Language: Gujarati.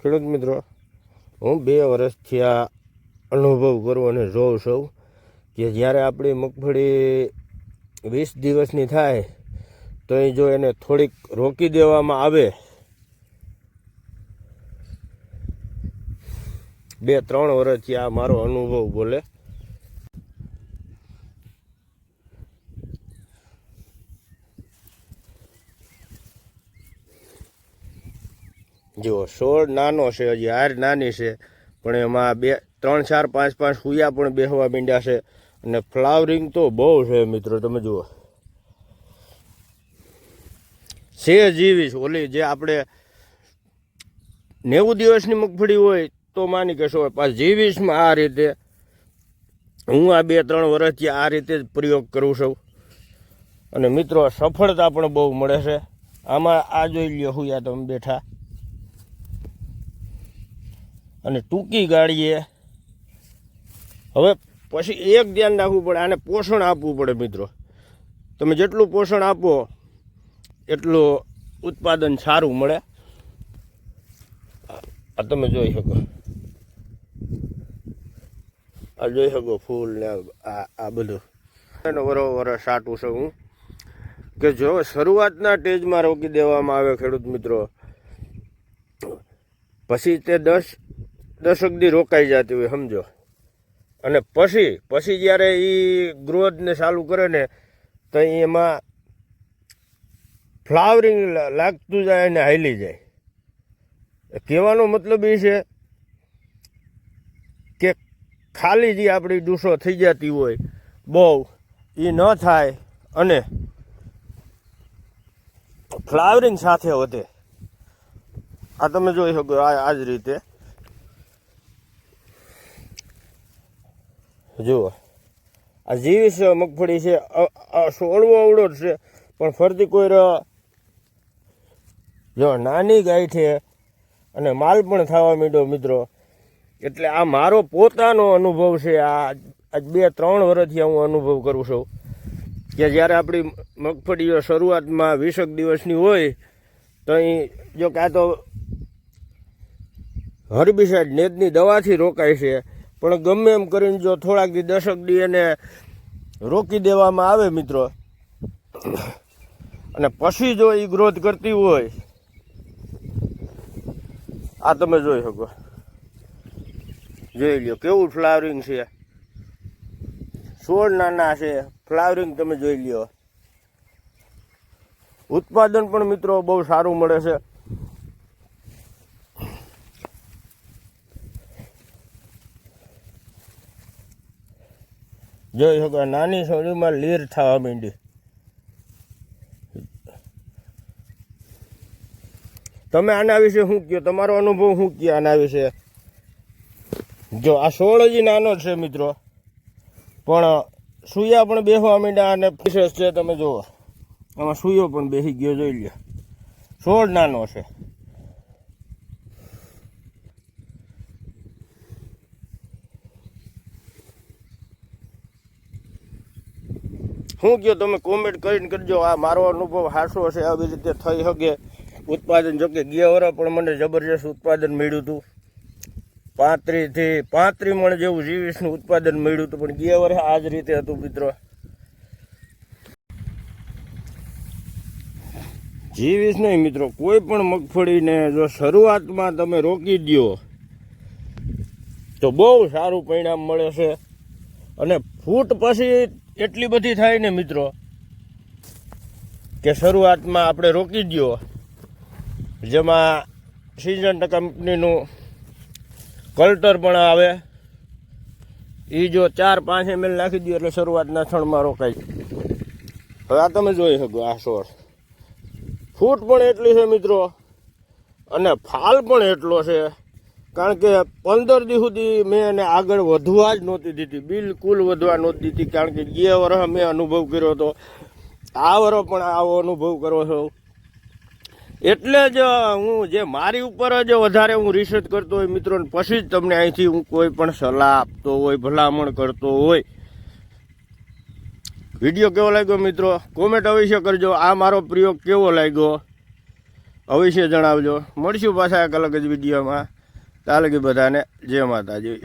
ખેડૂત મિત્રો, હું બે વર્ષથી આ અનુભવ કરું અને જોઉં છું કે જ્યારે આપણી મગફળી વીસ દિવસની થાય, તો એ જો એને થોડીક રોકી દેવામાં આવે, બે, ત્રણ વર્ષથી આ મારો અનુભવ બોલે. જુઓ સોળ નાનો છે હજી, હાર નાની છે, પણ એમાં બે, ત્રણ, ચાર, પાંચ પાંચ હુયા પણ બેહવા મીંડ્યા છે. અને ફ્લાવરિંગ તો બહુ છે મિત્રો, તમે જુઓ. છે જીવીશ ઓલી જે આપણે નેવું દિવસની મગફળી હોય તો માની કે સો પાછ જીવીશમાં આ રીતે. હું આ બે, ત્રણ વર્ષથી આ રીતે જ પ્રયોગ કરું છું. અને મિત્રો, સફળતા પણ બહુ મળે છે. આમાં આ જોઈ લ્યો, હુયા તમે બેઠા. અને ટૂંકી ગાડીએ હવે પછી એક ધ્યાન રાખવું પડે, આને પોષણ આપવું પડે મિત્રો. તમે જેટલું પોષણ આપો, એટલું ઉત્પાદન સારું મળે. આ તમે જોઈ શકો. આ જોઈ શકો ફૂલ ને આ આ બધું. એનો વરોવર સાટું છું હું. કે જો શરૂઆતના સ્ટેજમાં રોકી દેવામાં આવે ખેડૂત મિત્રો. પછી તે દસ દસક દી રોકાઈ જતી હોય, સમજો. અને પછી પછી જ્યારે એ ગ્રોથને ચાલુ કરે ને, તો એમાં ફ્લાવરિંગ લાગતું જાય અને હાલી જાય. કહેવાનો મતલબ એ છે કે ખાલી જે આપણી ડૂસો થઈ જતી હોય, બહુ એ ન થાય અને ફ્લાવરિંગ સાથે વધે. આ તમે જોઈ શકો આ જ રીતે. જુઓ. આ જીવીશ મગફળી છે, આ સોળવો અવળો છે, પણ ફરતી કોઈ જો નાની ગાય છે અને માલ પણ થવા માંડ્યો મિત્રો. એટલે આ મારો પોતાનો અનુભવ છે. આ આજ બે ત્રણ વર્ષથી હું અનુભવ કરું છું કે જ્યારે આપણી મગફળીઓ શરૂઆતમાં વીસક દિવસની હોય, તો અહીં જો કાં તો હર્બિસાઇડ નેદની દવાથી રોકાય છે. પણ ગમે એમ કરીને જો થોડાક દી દશક દી એને રોકી દેવામાં આવે મિત્રો. અને પછી જો એ ગ્રોથ કરતી હોય, આ તમે જોઈ શકો. જોઈ લ્યો કેવું ફ્લાવરિંગ છે. છોડ નાના છે ફ્લાવરિંગ તમે જોઈ લ્યો ઉત્પાદન પણ મિત્રો બહુ સારું મળે છે. જોઈ શકો, નાની સોડીમાં લીર થવા માંડી. તમે આના વિશે શું કહો? તમારો અનુભવ શું કહો આના વિશે? જો, આ સોળ જ નાનો છે મિત્રો. પણ સુયા પણ બેસવા માંડ્યા અને વિશેષ છે, તમે જુઓ. આમાં સુયો પણ બેસી ગયો, જોઈ લ્યો. સોળ નાનો છે. શું કહો તમે કોમેન્ટ કરીને કરજો આ મારો અનુભવ હાસો છે આવી રીતે થઈ શકે ઉત્પાદન જોકે ગયા વરા પણ મને જબરજસ્ત ઉત્પાદન મળ્યું હતું. પાંત્રીસથી પાંત્રીસ મણ જેવું જીવીસનું ઉત્પાદન મળ્યું હતું, પણ ગયા વરે આ જ રીતે હતું, મિત્રો. જીવીશ નહીં, મિત્રો, કોઈ પણ મગફળીને જો શરૂઆતમાં તમે રોકી દો તો બહુ સારું પરિણામ મળે છે. અને ફૂટ પછી એટલી બધી થાય ને મિત્રો, કે શરૂઆતમાં આપણે રોકી દો જેમાં સિઝન કંપનીનું કલ્ટર પણ આવે. એ જો ચાર પાંચ એમએલ નાખી દો એટલે શરૂઆતના ક્ષણમાં રોકાય. હવે આ તમે જોઈ શકો આ સોર્સ ફૂટ પણ એટલી છે મિત્રો, અને ફાલ પણ એટલો છે. કારણ કે પંદર દી સુધી મેં એને આગળ વધવા જ નહોતી દીધી. બિલકુલ વધવા નહોતી દીધી, કારણ કે જે વર્ષ મેં અનુભવ કર્યો હતો, આ વર્ષ પણ આવો અનુભવ કરો છો એટલે જ હું જે મારી ઉપર જ વધારે હું રિસર્ચ કરતો હોય મિત્રોને પછી જ તમને અહીંથી હું કોઈ પણ સલાહ આપતો હોય, ભલામણ કરતો હોય. વીડિયો કેવો લાગ્યો મિત્રો? કોમેન્ટ અવશ્ય કરજો. આ મારો પ્રયોગ કેવો લાગ્યો? અવશ્ય જણાવજો. મળશું પાછા એક અલગ જ વિડીયોમાં. તાલગી બધાને. જય માતાજી.